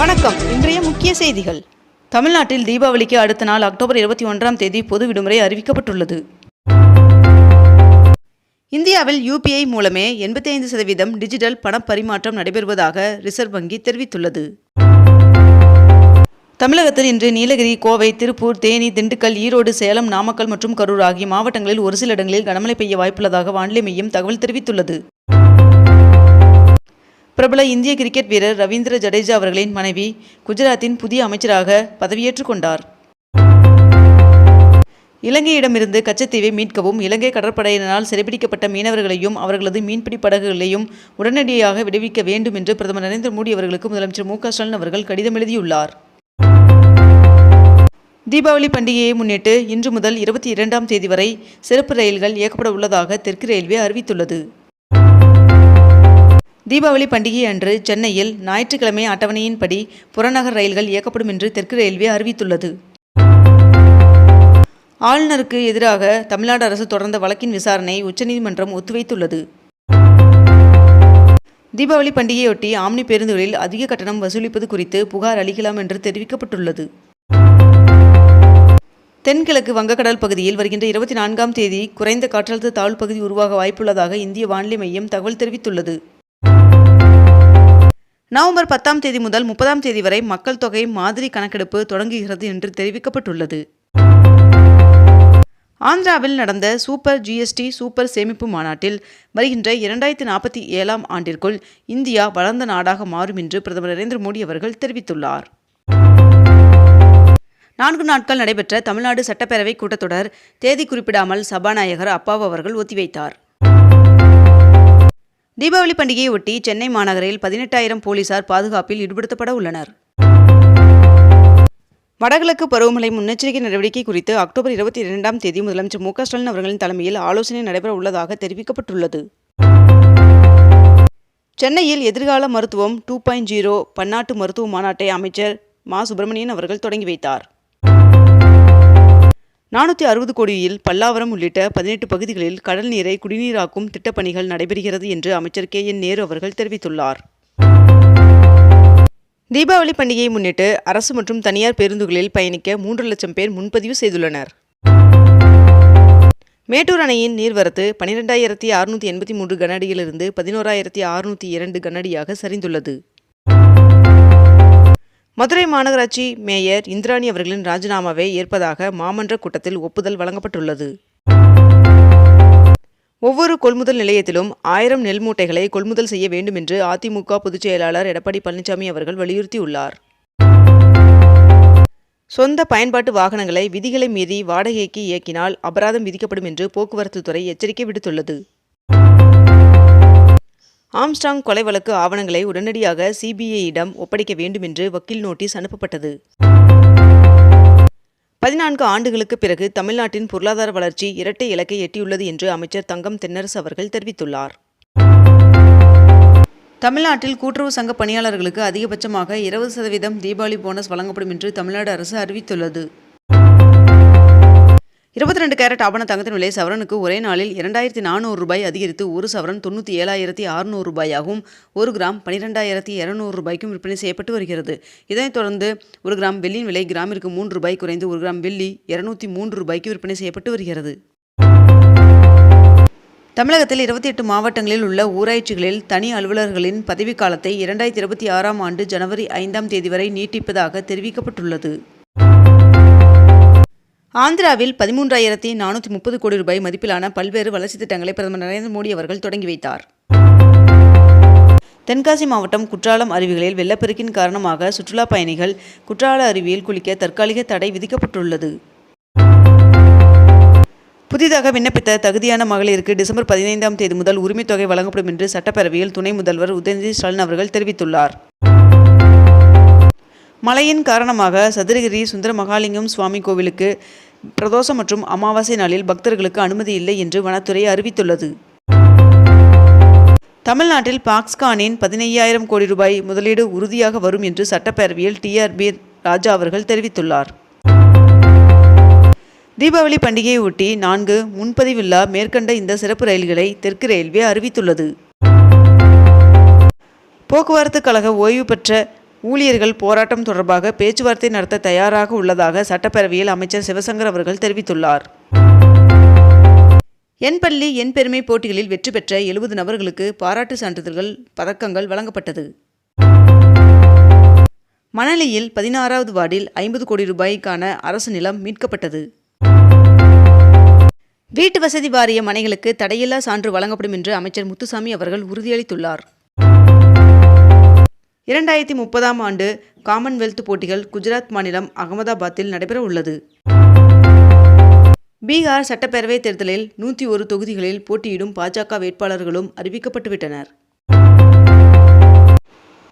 வணக்கம். இன்றைய முக்கிய செய்திகள். தமிழ்நாட்டில் தீபாவளிக்கு அடுத்த நாள் அக்டோபர் இருபத்தி ஒன்றாம் தேதி பொது விடுமுறை அறிவிக்கப்பட்டுள்ளது. இந்தியாவில் யூபிஐ மூலமே எண்பத்தி ஐந்து சதவீதம் டிஜிட்டல் பண பரிமாற்றம் நடைபெறுவதாக ரிசர்வ் வங்கி தெரிவித்துள்ளது. தமிழகத்தில் இன்று நீலகிரி கோவை திருப்பூர் தேனி திண்டுக்கல் ஈரோடு சேலம் நாமக்கல் மற்றும் கரூர் ஆகிய மாவட்டங்களில் ஒரு சில இடங்களில் கனமழை பெய்ய வாய்ப்புள்ளதாக வானிலை மையம் தகவல் தெரிவித்துள்ளது. பிரபல இந்திய கிரிக்கெட் வீரர் ரவீந்திர ஜடேஜா அவர்களின் மனைவி குஜராத்தின் புதிய அமைச்சராக பதவியேற்றுக் கொண்டார். இலங்கையிடமிருந்து கச்சத்தீவை மீட்கவும் இலங்கை கடற்படையினரால் சிறைபிடிக்கப்பட்ட மீனவர்களையும் அவர்களது மீன்பிடி படகுகளையும் உடனடியாக விடுவிக்க வேண்டும் என்று பிரதமர் நரேந்திர மோடி அவர்களுக்கு முதலமைச்சர் மு ஸ்டாலின் அவர்கள் கடிதம் எழுதியுள்ளார். தீபாவளி பண்டிகையை முன்னிட்டு இன்று முதல் இருபத்தி இரண்டாம் தேதி வரை சிறப்பு ரயில்கள் இயக்கப்பட உள்ளதாக தெற்கு ரயில்வே அறிவித்துள்ளது. தீபாவளி பண்டிகை அன்று சென்னையில் ஞாயிற்றுக்கிழமை அட்டவணையின்படி புறநகர் ரயில்கள் இயக்கப்படும் என்று தெற்கு ரயில்வே அறிவித்துள்ளது. ஆளுநருக்கு எதிராக தமிழ்நாடு அரசு தொடர்ந்த வழக்கின் விசாரணை உச்சநீதிமன்றம் ஒத்திவைத்துள்ளது. தீபாவளி பண்டிகையொட்டி ஆம்னி பேருந்துகளில் அதிக கட்டணம் வசூலிப்பது குறித்து புகார் அளிக்கலாம் என்று தெரிவிக்கப்பட்டுள்ளது. தென்கிழக்கு வங்கக்கடல் பகுதியில் வருகின்ற இருபத்தி நான்காம் தேதி குறைந்த காற்றழுத்த தாழ்வு பகுதி உருவாக வாய்ப்புள்ளதாக இந்திய வானிலை மையம் தகவல் தெரிவித்துள்ளது. நவம்பர் பத்தாம் தேதி முதல் முப்பதாம் தேதி வரை மக்கள் தொகை மாதிரி கணக்கெடுப்பு தொடங்குகிறது என்று தெரிவிக்கப்பட்டுள்ளது. ஆந்திராவில் நடந்த சூப்பர் ஜிஎஸ்டி சூப்பர் சேமிப்பு மாநாட்டில் வருகின்ற இரண்டாயிரத்தி நாற்பத்தி ஏழாம் ஆண்டிற்குள் இந்தியா வளர்ந்த நாடாக மாறும் என்று பிரதமர் நரேந்திர மோடி அவர்கள் தெரிவித்துள்ளார். நான்கு நாட்கள் நடைபெற்ற தமிழ்நாடு சட்டப்பேரவை கூட்டத்தொடர் தேதி குறிப்பிடாமல் சபாநாயகர் அப்பாவு அவர்கள் ஒத்திவைத்தார். தீபாவளி பண்டிகையை ஒட்டி சென்னை மாநகரில் பதினெட்டாயிரம் போலீசார் பாதுகாப்பில் ஈடுபடுத்தப்பட உள்ளனர். வடகிழக்கு பருவமழை முன்னெச்சரிக்கை நடவடிக்கை குறித்து அக்டோபர் இருபத்தி இரண்டாம் தேதி முதலமைச்சர் மு ஸ்டாலின் அவர்களின் தலைமையில் ஆலோசனை நடைபெற உள்ளதாக தெரிவிக்கப்பட்டுள்ளது. சென்னையில் எதிர்கால மருத்துவம் டூ பாயிண்ட் ஜீரோ பன்னாட்டு மருத்துவ மாநாட்டை அமைச்சர் மா சுப்பிரமணியன் அவர்கள் தொடங்கி வைத்தார். நானூற்றி அறுபது கோடியில் பல்லாவரம் உள்ளிட்ட பதினெட்டு பகுதிகளில் கடல் நீரை குடிநீராக்கும் திட்டப்பணிகள் நடைபெறுகிறது என்று அமைச்சர் கே என் நேரு அவர்கள் தெரிவித்துள்ளார். தீபாவளி பண்டிகையை முன்னிட்டு அரசு மற்றும் தனியார் பேருந்துகளில் பயணிக்க மூன்று லட்சம் பேர் முன்பதிவு செய்துள்ளனர். மேட்டூர் அணையின் நீர்வரத்து பனிரெண்டாயிரத்தி அறுநூற்றி எண்பத்தி மூன்று கனஅடியிலிருந்து பதினோராயிரத்தி அறுநூற்றி இரண்டு கனஅடியாக சரிந்துள்ளது. மதுரை மாநகராட்சி மேயர் இந்திராணி அவர்களின் ராஜினாமாவை ஏற்பதாக மாமன்ற கூட்டத்தில் ஒப்புதல் வழங்கப்பட்டுள்ளது. ஒவ்வொரு கொள்முதல் நிலையத்திலும் ஆயிரம் நெல் மூட்டைகளை கொள்முதல் செய்ய வேண்டும் என்று அதிமுக பொதுச் செயலாளர் எடப்பாடி பழனிசாமி அவர்கள் வலியுறுத்தியுள்ளார். சொந்த பயன்பாட்டு வாகனங்களை விதிகளை மீறி வாடகைக்கு இயக்கினால் அபராதம் விதிக்கப்படும் என்று போக்குவரத்துத்துறை எச்சரிக்கை விடுத்துள்ளது. ஆம்ஸ்டாங் கொலை வழக்கு ஆவணங்களை உடனடியாக சிபிஐயிடம் ஒப்படைக்க வேண்டும் என்று வக்கீல் நோட்டீஸ் அனுப்பப்பட்டது. பதினான்கு ஆண்டுகளுக்கு பிறகு தமிழ்நாட்டின் பொருளாதார வளர்ச்சி இரட்டை இலக்கை எட்டியுள்ளது என்று அமைச்சர் தங்கம் தென்னரசு அவர்கள் தெரிவித்துள்ளார். தமிழ்நாட்டில் கூட்டுறவு சங்க பணியாளர்களுக்கு அதிகபட்சமாக இருபது சதவீதம் தீபாவளி போனஸ் வழங்கப்படும் என்று தமிழ்நாடு அரசு அறிவித்துள்ளது. இருபத்தி ரெண்டு கேரட் ஆபண தங்கத்தின் விலை சவரனுக்கு ஒரே நாளில் இரண்டாயிரத்தி நானூறு ரூபாய் அதிகரித்து ஒரு சவரன் தொண்ணூற்றி ஏழாயிரத்தி அறுநூறு ரூபாயாகவும் ஒரு கிராம் பனிரெண்டாயிரத்தி இரநூறு ரூபாய்க்கும் விற்பனை செய்யப்பட்டு வருகிறது. இதனைத் தொடர்ந்து ஒரு கிராம் வெள்ளியின் விலை கிராமிற்கு மூன்று ரூபாய் குறைந்து ஒரு கிராம் வெள்ளி இருநூத்தி மூன்று ரூபாய்க்கு விற்பனை செய்யப்பட்டு வருகிறது. தமிழகத்தில் இருபத்தி எட்டு மாவட்டங்களில் உள்ள ஊராட்சிகளில் தனி அலுவலர்களின் பதவிக்காலத்தை இரண்டாயிரத்தி இருபத்தி ஆறாம் ஆண்டு ஜனவரி ஐந்தாம் தேதி வரை நீட்டிப்பதாக தெரிவிக்கப்பட்டுள்ளது. ஆந்திராவில் பதிமூன்றாயிரத்தி நானூற்றி முப்பது கோடி ரூபாய் மதிப்பிலான பல்வேறு வளர்ச்சித் திட்டங்களை பிரதமர் நரேந்திர மோடி அவர்கள் தொடங்கி வைத்தார். தென்காசி மாவட்டம் குற்றாலம் அருவிகளில் வெள்ளப்பெருக்கின் காரணமாக சுற்றுலா பயணிகள் குற்றால அருவியில் குளிக்க தற்காலிக தடை விதிக்கப்பட்டுள்ளது. புதிதாக விண்ணப்பித்த தகுதியான மகளிருக்கு டிசம்பர் பதினைந்தாம் தேதி முதல் உரிமைத் தொகை வழங்கப்படும் என்று சட்டப்பேரவையில் துணை முதல்வர் உதயநிதி ஸ்டாலின் அவர்கள் தெரிவித்துள்ளார். மழையின் காரணமாக சதுரகிரி சுந்தர மகாலிங்கம் சுவாமி கோவிலுக்கு பிரதோஷம் மற்றும் அமாவாசை நாளில் பக்தர்களுக்கு அனுமதி இல்லை என்று வனத்துறை அறிவித்துள்ளது. தமிழ்நாட்டில் பாக்ஸ்கானின் பதினையாயிரம் கோடி ரூபாய் முதலீடு உறுதியாக வரும் என்று சட்டப்பேரவையில் டிஆர்பி ராஜா அவர்கள் தெரிவித்துள்ளார். தீபாவளி பண்டிகையை ஒட்டி நான்கு முன்பதிவில்லா மேற்கண்ட இந்த சிறப்பு ரயில்களை தெற்கு ரயில்வே அறிவித்துள்ளது. போக்குவரத்து கழக ஓய்வு பெற்ற ஊழியர்கள் போராட்டம் தொடர்பாக பேச்சுவார்த்தை நடத்த தயாராக உள்ளதாக சட்டப்பேரவையில் அமைச்சர் சிவசங்கர் அவர்கள் தெரிவித்துள்ளார். என் பள்ளி என் பெருமை போட்டிகளில் வெற்றி பெற்ற எழுபது நபர்களுக்கு பாராட்டு சான்றிதழ்கள் பதக்கங்கள் வழங்கப்பட்டது. மணலியில் பதினாறாவது வார்டில் ஐம்பது கோடி ரூபாய்க்கான அரசு நிலம் மீட்கப்பட்டது. வீட்டு வசதி வாரிய மனைகளுக்கு தடையில்லா சான்று வழங்கப்படும் என்று அமைச்சர் முத்துசாமி அவர்கள் உறுதியளித்துள்ளார். இரண்டாயிரத்தி முப்பதாம் ஆண்டு காமன்வெல்த் போட்டிகள் குஜராத் மாநிலம் அகமதாபாத்தில் நடைபெற உள்ளது. பீகார் சட்டப்பேரவை தேர்தலில் நூற்றி ஒரு தொகுதிகளில் போட்டியிடும் பாஜக வேட்பாளர்களும் அறிவிக்கப்பட்டுவிட்டனர்.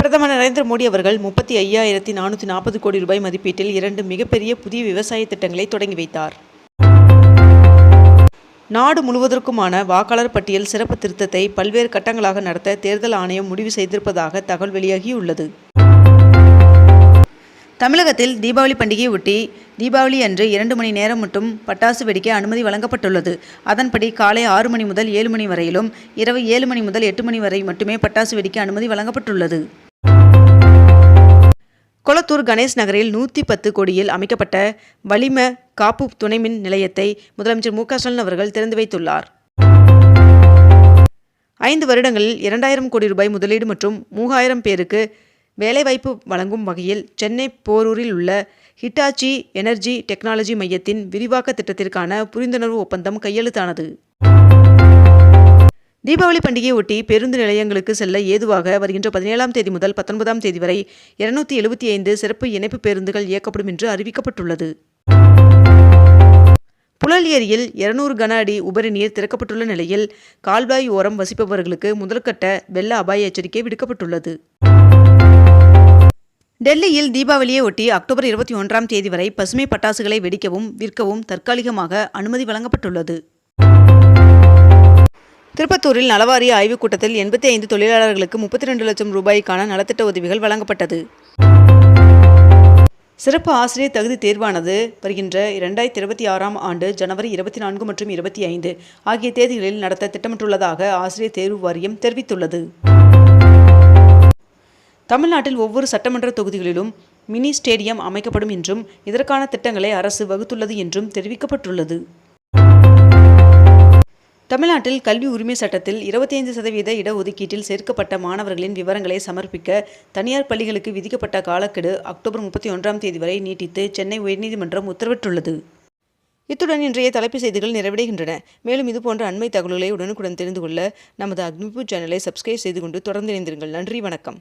பிரதமர் நரேந்திர மோடி அவர்கள் முப்பத்தி ஐயாயிரத்தி நானூற்றி நாற்பது கோடி ரூபாய் மதிப்பீட்டில் இரண்டு மிகப்பெரிய புதிய விவசாய திட்டங்களை தொடங்கி வைத்தார். நாடு முழுவதற்குமான வாக்காளர் பட்டியல் சிறப்பு திருத்தத்தை பல்வேறு கட்டங்களாக நடத்த தேர்தல் ஆணையம் முடிவு செய்திருப்பதாக தகவல் வெளியாகியுள்ளது. தமிழகத்தில் தீபாவளி பண்டிகையை ஒட்டி தீபாவளி அன்று இரண்டு மணி நேரம் மட்டும் பட்டாசு வெடிக்க அனுமதி வழங்கப்பட்டுள்ளது. அதன்படி காலை ஆறு மணி முதல் ஏழு மணி வரையிலும் இரவு ஏழு மணி முதல் எட்டு மணி வரை மட்டுமே பட்டாசு வெடிக்க அனுமதி வழங்கப்பட்டுள்ளது. கொளத்தூர் கணேஷ் நகரில் நூற்றி பத்து கோடியில் அமைக்கப்பட்ட வளிம காப்பு துணைமின் நிலையத்தை முதலமைச்சர் மு க ஸ்டாலின் அவர்கள் திறந்து வைத்துள்ளார். ஐந்து வருடங்களில் இரண்டாயிரம் கோடி ரூபாய் முதலீடு மற்றும் மூவாயிரம் பேருக்கு வேலைவாய்ப்பு வழங்கும் வகையில் சென்னை போரூரில் உள்ள ஹிட்டாச்சி எனர்ஜி டெக்னாலஜி மையத்தின் விரிவாக்க திட்டத்திற்கான புரிந்துணர்வு ஒப்பந்தம் கையெழுத்தானது. தீபாவளி பண்டிகையை ஒட்டி பேருந்து நிலையங்களுக்கு செல்ல ஏதுவாக வருகின்ற பதினேழாம் தேதி முதல் பத்தொன்பதாம் தேதி வரை இருநூத்தி எழுபத்தி ஐந்து சிறப்பு இணைப்பு பேருந்துகள் இயக்கப்படும் என்று அறிவிக்கப்பட்டுள்ளது. புழல் ஏரியில் இருநூறு கன அடி உபரி நீர் திறக்கப்பட்டுள்ள நிலையில் கால்வாய் ஓரம் வசிப்பவர்களுக்கு முதல்கட்ட வெள்ள அபாய எச்சரிக்கை விடுக்கப்பட்டுள்ளது. டெல்லியில் தீபாவளியை ஒட்டி அக்டோபர் இருபத்தி ஒன்றாம் தேதி வரை பசுமை பட்டாசுகளை வெடிக்கவும் விற்கவும் தற்காலிகமாக அனுமதி வழங்கப்பட்டுள்ளது. திருப்பத்தூரில் நலவாரிய ஆய்வுக் கூட்டத்தில் எண்பத்தி ஐந்து தொழிலாளர்களுக்கு முப்பத்தி ரெண்டு லட்சம் ரூபாய்க்கான நலத்திட்ட உதவிகள் வழங்கப்பட்டது. சிறப்பு ஆசிரியர் தகுதி தேர்வானது வருகின்ற இரண்டாயிரத்தி இருபத்தி ஆறாம் ஆண்டு ஜனவரி இருபத்தி நான்கு மற்றும் இருபத்தி ஐந்து ஆகிய தேதிகளில் நடத்த திட்டமிட்டுள்ளதாக ஆசிரியர் தேர்வு வாரியம் தெரிவித்துள்ளது. தமிழ்நாட்டில் ஒவ்வொரு சட்டமன்ற தொகுதிகளிலும் மினி ஸ்டேடியம் அமைக்கப்படும் என்றும் இதற்கான திட்டங்களை அரசு வகுத்துள்ளது என்றும் தெரிவிக்கப்பட்டுள்ளது. தமிழ்நாட்டில் கல்வி உரிமை சட்டத்தில் இருபத்தி ஐந்து சதவீத இடஒதுக்கீட்டில் சேர்க்கப்பட்ட மாணவர்களின் விவரங்களை சமர்ப்பிக்க தனியார் பள்ளிகளுக்கு விதிக்கப்பட்ட காலக்கெடு அக்டோபர் முப்பத்தி ஒன்றாம் தேதி வரை நீட்டித்து சென்னை உயர்நீதிமன்றம் உத்தரவிட்டுள்ளது. இத்துடன் இன்றைய தலைப்பு செய்திகள் நிறைவடைகின்றன. மேலும் இதுபோன்ற அண்மை தகவல்களை உடனுக்குடன் தெரிந்து கொள்ள நமது அக்னிபூ சேனலை சப்ஸ்கிரைப் செய்து கொண்டு தொடர்ந்து இணைந்திருங்கள். நன்றி வணக்கம்.